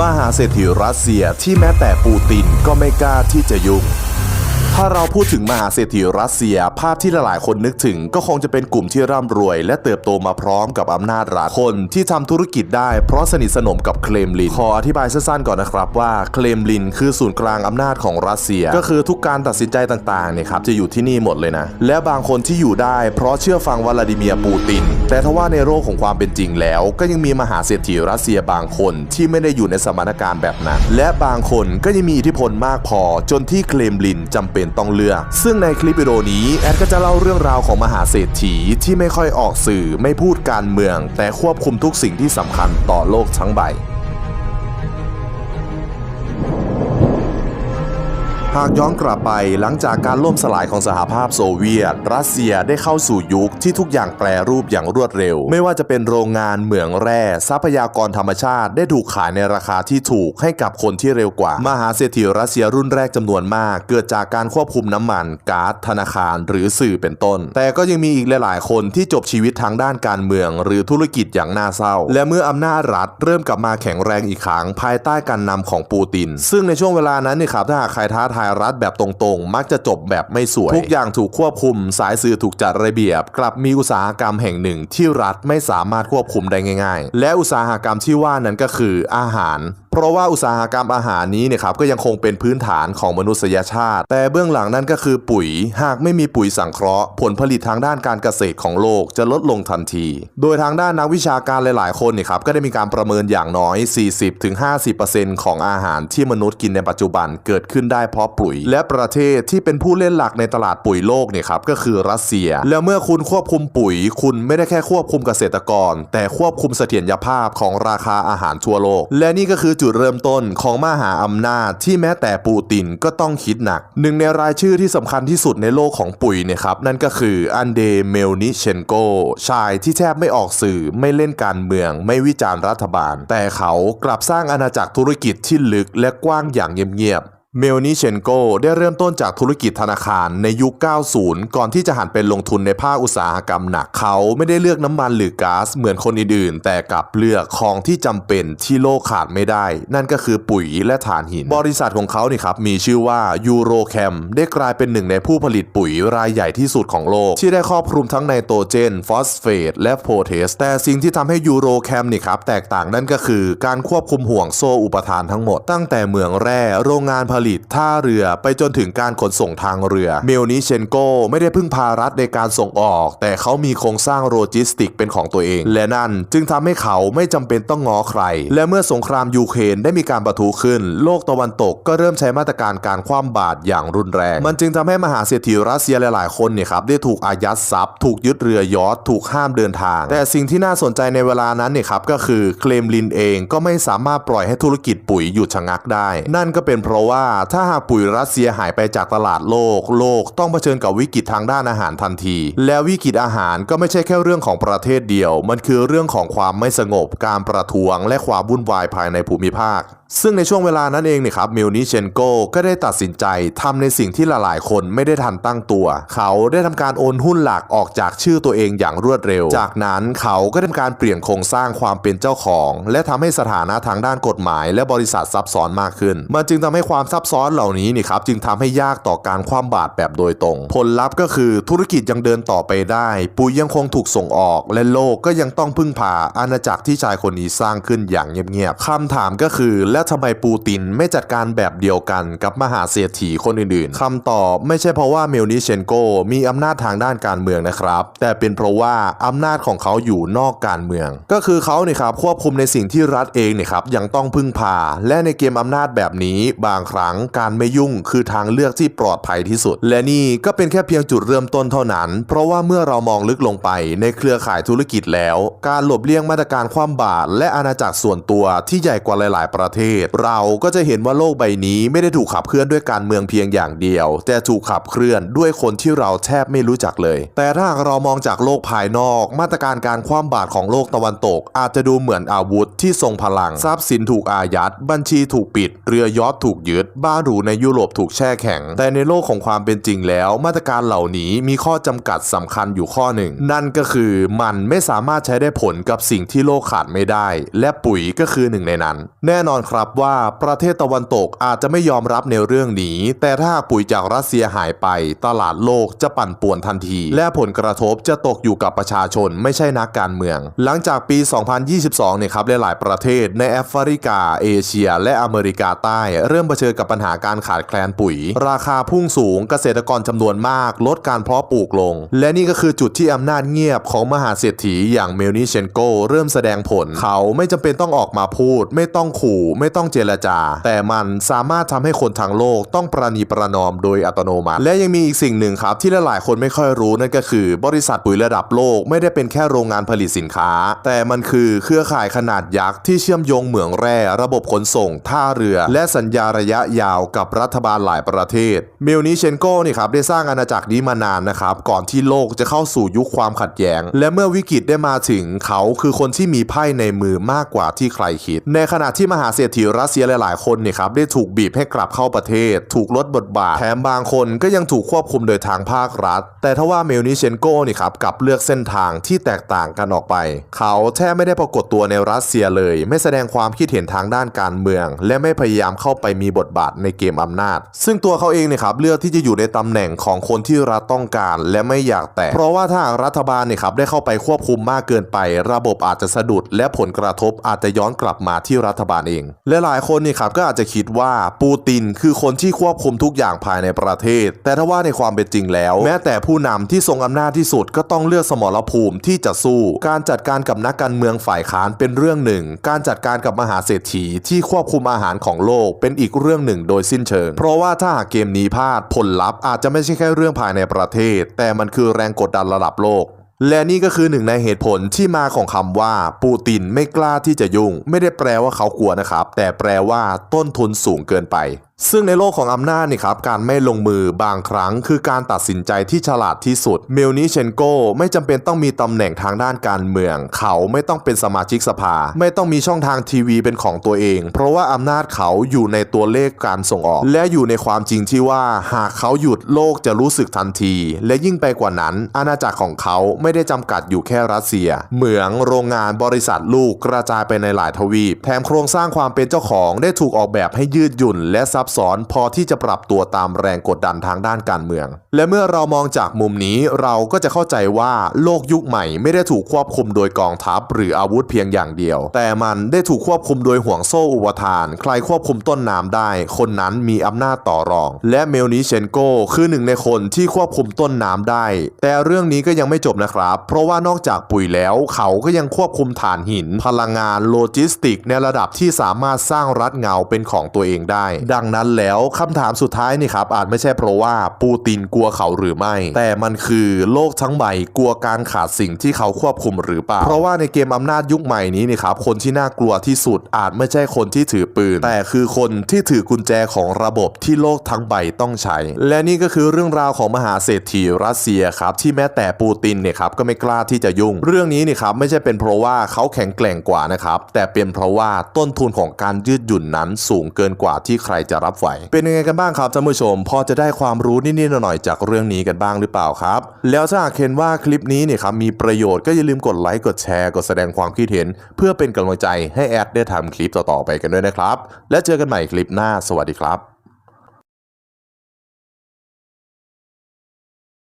มหาเศรษฐีรัสเซียที่แม้แต่ปูตินก็ไม่กล้าที่จะยุ่ง ถ้าเราพูดถึงมหาเศรษฐีรัสเซีย ภาพที่หลายๆคนนึกถึง ก็คงจะเป็นกลุ่มที่ร่ำรวย และเติบโตมาพร้อมกับอำนาจรัฐคนที่ทำธุรกิจได้เพราะสนิทสนมกับเคลมลิน ขออธิบายสั้นๆก่อนนะครับว่าเคลมลินคือศูนย์กลางอำนาจของรัสเซีย ก็คือทุกการตัดสินใจต่างๆเนี่ยครับจะอยู่ที่นี่หมดเลยนะ และบางคนที่อยู่ได้เพราะเชื่อฟังวลาดิเมียร์ปูติน แต่ทว่าในโลกของความเป็นจริงแล้ว ก็ยังมีมหาเศรษฐีรัสเซียบางคนที่ไม่ได้อยู่ในสมานการณ์แบบนั้น และบางคนก็ยังมีอิทธิพลมากพอจนที่เคลมลินจำเป็นต้องเลือก ซึ่งในคลิปวิดีโอนี้แอดก็จะเล่าเรื่องราวของมหาเศรษฐีที่ไม่ค่อยออกสื่อไม่พูดการเมือง แต่ควบคุมทุกสิ่งที่สำคัญต่อโลกทั้งใบ หากย้อนกลับไปหลังจากการล่มสลายของสหภาพโซเวียต รัสเซียได้เข้าสู่ยุคที่ทุกอย่างแปรรูปอย่างรวดเร็ว ไม่ว่าจะเป็นโรงงานเหมืองแร่ ทรัพยากรธรรมชาติ ได้ถูกขายในราคาที่ถูกให้กับคนที่เร็วกว่า มหาเศรษฐีรัสเซียรุ่นแรกจำนวนมาก เกิดจากการควบคุมน้ำมันก๊าซธนาคาร หรือสื่อเป็นต้น แต่ก็ยังมีอีกหลาย ๆ คนที่จบชีวิตทางด้านการเมือง หรือธุรกิจอย่างน่าเศร้า และเมื่ออำนาจรัฐ เริ่มกลับมาแข็งแรงอีกครั้งภายใต้การนำของปูติน ซึ่งในช่วงเวลานั้นเนี่ยครับถ้าหากใครท้าทายรัฐแบบตรงๆ มักจะจบแบบไม่สวย ทุกอย่างถูกควบคุม สายสื่อถูกจัดระเบียบ กลับมีอุตสาหกรรมแห่งหนึ่งที่รัฐไม่สามารถควบคุมได้ง่าย ๆ และอุตสาหกรรมที่ว่านั้นก็คืออาหาร ราะว่าอุตสาหกรรมอาหารนี้เนี่ยครับก็ยังคงเป็นพื้นฐานของมนุษยชาติ แต่เบื้องหลังนั่นก็คือปุ๋ย หากไม่มีปุ๋ยสังเคราะห์ ผลผลิตทางด้านการเกษตรของโลกจะลดลงทันที โดยทางด้านนักวิชาการหลาย ๆ คนเนี่ยครับก็ได้มีการประเมินอย่างน้อย 40-50%ของอาหารที่มนุษย์กินในปัจจุบันเกิดขึ้นได้เพราะปุ๋ย และประเทศที่เป็นผู้เล่นหลักในตลาดปุ๋ยโลกเนี่ยครับก็คือรัสเซีย แล้วเมื่อคุณควบคุมปุ๋ย คุณไม่ได้แค่ควบคุมเกษตรกร แต่ควบคุมเสถียรภาพของราคาอาหารทั่วโลก และนี่ก็คือจุดเริ่มต้นของมหาอำนาจที่แม้แต่ปูตินก็ต้องคิดหนัก หนึ่งในรายชื่อที่สำคัญที่สุดในโลกของปุ๋ยเนี่ยครับ นั่นก็คืออันเดเมลนิเชนโก ชายที่แทบไม่ออกสื่อไม่เล่นการเมือง ไม่วิจารณ์รัฐบาล แต่เขากลับสร้างอาณาจักรธุรกิจที่ลึกและกว้างอย่างเงียบๆ เมลนิเชนโกได้เริ่มต้นจากธุรกิจธนาคารในยุค 90 ก่อนที่จะหันเป็นลงทุนในภาคอุตสาหกรรมหนัก เขาไม่ได้เลือกน้ำมันหรือก๊าซเหมือนคนอื่นๆ แต่กลับเลือกของที่จำเป็นที่โลกขาดไม่ได้ นั่นก็คือปุ๋ยและถ่านหิน บริษัทของเขานี่ครับมีชื่อว่ายูโรแคมได้กลายเป็นหนึ่งในผู้ผลิตปุ๋ยรายใหญ่ที่สุดของโลก ที่ได้ครอบคลุมทั้งไนโตรเจน ฟอสเฟต และโพแทสแต่สิ่งที่ทำให้ยูโรแคมนี่ครับแตกต่างนั่นก็คือ การควบคุมห่วงโซ่อุปทานทั้งหมดตั้งแต่เหมืองแร่โรงงานผลิตท่าเรือไปจนถึงการขนส่งทางเรือ เมลนิเชนโกไม่ได้พึ่งพารัฐในการส่งออก แต่เขามีโครงสร้างโลจิสติกเป็นของตัวเอง และนั่นจึงทำให้เขาไม่จำเป็นต้องง้อใคร และเมื่อสงครามยูเครนได้มีการประทุขึ้น โลกตะวันตกก็เริ่มใช้มาตรการการคว่ำบาตรอย่างรุนแรง มันจึงทำให้มหาเศรษฐีรัสเซียหลายๆ คนเนี่ยครับได้ถูกอายัดทรัพย์ ถูกยึดเรือยอทถูกห้ามเดินทาง แต่สิ่งที่น่าสนใจในเวลานั้นเนี่ยครับก็คือเคลมลินเองก็ไม่สามารถปล่อยให้ธุรกิจปุ๋ยหยุดชะงักได้ นั่นก็เป็นเพราะว่าถ้าหากปุ๋ยรัสเซียหายไปจากตลาดโลก โลกต้องเผชิญกับวิกฤตทางด้านอาหารทันที แล้ววิกฤตอาหารก็ไม่ใช่แค่เรื่องของประเทศเดียว มันคือเรื่องของความไม่สงบ การประท้วง และความวุ่นวายภายในภูมิภาคซึ่งในช่วงเวลานั้นเองเนี่ยครับมิลนิเชนโกก็ได้ตัดสินใจทำในสิ่งที่หลายๆ คนไม่ได้ทันตั้งตัว เขาได้ทำการโอนหุ้นหลักออกจากชื่อตัวเองอย่างรวดเร็ว จากนั้นเขาก็ได้ทำการเปลี่ยนโครงสร้างความเป็นเจ้าของ และทำให้สถานะทางด้านกฎหมาย และบริษัทซับซ้อนมากขึ้น มันจึงทำให้ความซับซ้อนเหล่านี้นี่ครับจึงทำให้ยากต่อการคว่ำบาตรแบบโดยตรง ผลลัพธ์ก็คือธุรกิจยังเดินต่อไปได้ ปุ๋ยยังคงถูกส่งออก และโลกก็ยังต้องพึ่งพาอาณาจักรที่ชายคนนี้สร้างขึ้นอย่างเงียบๆคำถามก็คือ แล้วทำไมปูตินไม่จัดการแบบเดียวกันกับมหาเศรษฐีคนอื่นๆคำตอบไม่ใช่เพราะว่าเมลนิเชนโกมีอำนาจทางด้านการเมืองนะครับ แต่เป็นเพราะว่าอำนาจของเขาอยู่นอกการเมือง ก็คือเขาเนี่ยครับควบคุมในสิ่งที่รัฐเองเนี่ยครับยังต้องพึ่งพา และในเกมอำนาจแบบนี้บางครั้งงการไม่ยุ่งคือทางเลือกที่ปลอดภัยที่สุด และนี่ก็เป็นแค่เพียงจุดเริ่มต้นเท่านั้น เพราะว่าเมื่อเรามองลึกลงไปในเครือข่ายธุรกิจแล้ว การหลบเลี่ยงมาตรการคว่ำบาตรและอาณาจักรส่วนตัวที่ใหญ่กว่าหลาย ๆ ประเทศ เราก็จะเห็นว่าโลกใบนี้ไม่ได้ถูกขับเคลื่อนด้วยการเมืองเพียงอย่างเดียว แต่ถูกขับเคลื่อนด้วยคนที่เราแทบไม่รู้จักเลย แต่ถ้าเรามองจากโลกภายนอก มาตรการการคว่ำบาตรของโลกตะวันตก อาจจะดูเหมือนอาวุธที่ทรงพลังทรัพย์สินถูกอายัด บัญชีถูกปิด เรือยอทถูกยึดบ้านหรูในยุโรปถูกแช่แข็ง แต่ในโลกของความเป็นจริงแล้ว มาตรการเหล่านี้มีข้อจำกัดสำคัญอยู่ข้อหนึ่ง นั่นก็คือมันไม่สามารถใช้ได้ผลกับสิ่งที่โลกขาดไม่ได้ และปุ๋ยก็คือหนึ่งในนั้น แน่นอนครับว่าประเทศตะวันตกอาจจะไม่ยอมรับในเรื่องนี้ แต่ถ้าปุ๋ยจากรัสเซียหายไป ตลาดโลกจะปั่นป่วนทันที และผลกระทบจะตกอยู่กับประชาชนไม่ใช่นักการเมือง หลังจากปี 2022 เนี่ยครับหลายๆประเทศในแอฟริกา เอเชีย และอเมริกาใต้ เริ่มเผชิญกับปัญหาการขาดแคลนปุ๋ย ราคาพุ่งสูงเกษตรกรจำนวนมาก ลดการเพาะปลูกลง และนี่ก็คือจุดที่อำนาจเงียบของมหาเศรษฐีอย่างเมลนิเชนโกเริ่มแสดงผล เขาไม่จำเป็นต้องออกมาพูด ไม่ต้องขู่ไม่ต้องเจรจา แต่มันสามารถทำให้คนทั้งโลกต้องประนีประนอมโดยอัตโนมัติ และยังมีอีกสิ่งหนึ่งครับที่หลายๆคนไม่ค่อยรู้นั่นก็คือ บริษัทปุ๋ยระดับโลกไม่ได้เป็นแค่โรงงานผลิตสินค้า แต่มันคือเครือข่ายขนาดยักษ์ที่เชื่อมโยงเหมืองแร่ระบบขนส่ง ท่าเรือ และสัญญาระยะยาวกับรัฐบาลหลายประเทศ เมลนิเชนโกนี่ครับได้สร้างอาณาจักรนี้มานานนะครับ ก่อนที่โลกจะเข้าสู่ยุคความขัดแย้ง และเมื่อวิกฤตได้มาถึงเขาคือคนที่มีไพ่ในมือมากกว่าที่ใครคิด ในขณะที่มหาเศรษฐีรัสเซียหลาย ๆ คนเนี่ยครับได้ถูกบีบให้กลับเข้าประเทศ ถูกลดบทบาทแถมบางคนก็ยังถูกควบคุมโดยทางภาครัฐ แต่ทว่าเมลนิเชนโกนี่ครับกลับเลือกเส้นทางที่แตกต่างกันออกไป เขาแทบไม่ได้ปรากฏตัวในรัสเซียเลย ไม่แสดงความคิดเห็นทางด้านการเมือง และไม่พยายามเข้าไปมีบทบาทในเกมอำนาจ ซึ่งตัวเขาเองเนี่ยครับเลือกที่จะอยู่ในตำแหน่งของคนที่รัฐต้องการ และไม่อยากแตะเพราะว่าถ้าหากรัฐบาลเนี่ยครับได้เข้าไปควบคุมมากเกินไป ระบบอาจจะสะดุด และผลกระทบอาจจะย้อนกลับมาที่รัฐบาลเอง และหลายคนเนี่ยครับก็อาจจะคิดว่าปูตินคือคนที่ควบคุมทุกอย่างภายในประเทศ แต่ถ้าว่าในความเป็นจริงแล้ว แม้แต่ผู้นำที่ทรงอำนาจที่สุดก็ต้องเลือกสมรภูมิที่จะสู้ การจัดการกับนักการเมืองฝ่ายค้านเป็นเรื่องหนึ่ง การจัดการกับมหาเศรษฐีที่ควบคุมอาหารของโลกเป็นอีกเรื่องหนึ่งโดยสิ้นเชิง เพราะว่าถ้าหากเกมนี้พลาดผลลัพธ์อาจจะไม่ใช่แค่เรื่องภายในประเทศ แต่มันคือแรงกดดันระดับโลกและนี่ก็คือหนึ่งในเหตุผลที่มาของคำว่า ปูตินไม่กล้าที่จะยุ่ง ไม่ได้แปลว่าเขากลัวนะครับ แต่แปลว่าต้นทุนสูงเกินไป ซึ่งในโลกของอำนาจนี่ครับการไม่ลงมือบางครั้ง คือการตัดสินใจที่ฉลาดที่สุด เมลนิเชนโกไม่จำเป็นต้องมีตำแหน่งทางด้านการเมือง เขาไม่ต้องเป็นสมาชิกสภา ไม่ต้องมีช่องทางทีวีเป็นของตัวเอง เพราะว่าอำนาจเขาอยู่ในตัวเลขการส่งออก และอยู่ในความจริงที่ว่า หากเขาหยุดโลกจะรู้สึกทันที และยิ่งไปกว่านั้น อาณาจักรของเขาไม่ได้จำกัดอยู่แค่รัสเซีย เหมืองโรงงานบริษัทลูกกระจายไปในหลายทวีป แถมโครงสร้างความเป็นเจ้าของได้ถูกออกแบบให้ยืดหยุ่นและซับซ้อนพอที่จะปรับตัวตามแรงกดดันทางด้านการเมือง และเมื่อเรามองจากมุมนี้เราก็จะเข้าใจว่าโลกยุคใหม่ไม่ได้ถูกควบคุมโดยกองทัพหรืออาวุธเพียงอย่างเดียว แต่มันได้ถูกควบคุมโดยห่วงโซ่อุปทาน ใครควบคุมต้นน้ำได้ คนนั้นมีอำนาจต่อรอง และเมลนิเชนโกคือหนึ่งในคนที่ควบคุมต้นน้ำได้ แต่เรื่องนี้ก็ยังไม่จบนะครับ เพราะว่านอกจากปุ๋ยแล้ว เขาก็ยังควบคุมถ่านหิน พลังงานโลจิสติก ในระดับที่สามารถสร้างรัฐเงาเป็นของตัวเองได้ ดังนั้นั้นแล้วคำถามสุดท้ายนี่ครับอาจไม่ใช่เพราะว่าปูตินกลัวเขาหรือไม่ แต่มันคือโลกทั้งใบกลัวการขาดสิ่งที่เขาควบคุมหรือเปล่า เพราะว่าในเกมอำนาจยุคใหม่นี้นี่ครับคนที่น่ากลัวที่สุดอาจไม่ใช่คนที่ถือปืน แต่คือคนที่ถือกุญแจของระบบที่โลกทั้งใบต้องใช้ และนี่ก็คือเรื่องราวของมหาเศรษฐีรัสเซียครับที่แม้แต่ปูตินเนี่ยครับก็ไม่กล้าที่จะยุ่ง เรื่องนี้นี่ครับไม่ใช่เป็นเพราะว่าเขาแข็งแกร่งกว่านะครับแต่เป็นเพราะว่าต้นทุนของการยืดหยุ่นนั้นสูงเกินกว่าที่ใครจะรับไหว เป็นยังไงกันบ้างครับท่านผู้ชม พอจะได้ความรู้นิดๆหน่อยๆจากเรื่องนี้กันบ้างหรือเปล่าครับ แล้วถ้าหากเห็นว่าคลิปนี้เนี่ยครับมีประโยชน์ก็อย่าลืมกดไลค์กดแชร์กดแสดงความคิดเห็น เพื่อเป็นกำลังใจให้แอดได้ทำคลิปต่อๆไปกันด้วยนะครับ และเจอกันใหม่คลิปหน้าสวัสดีครับ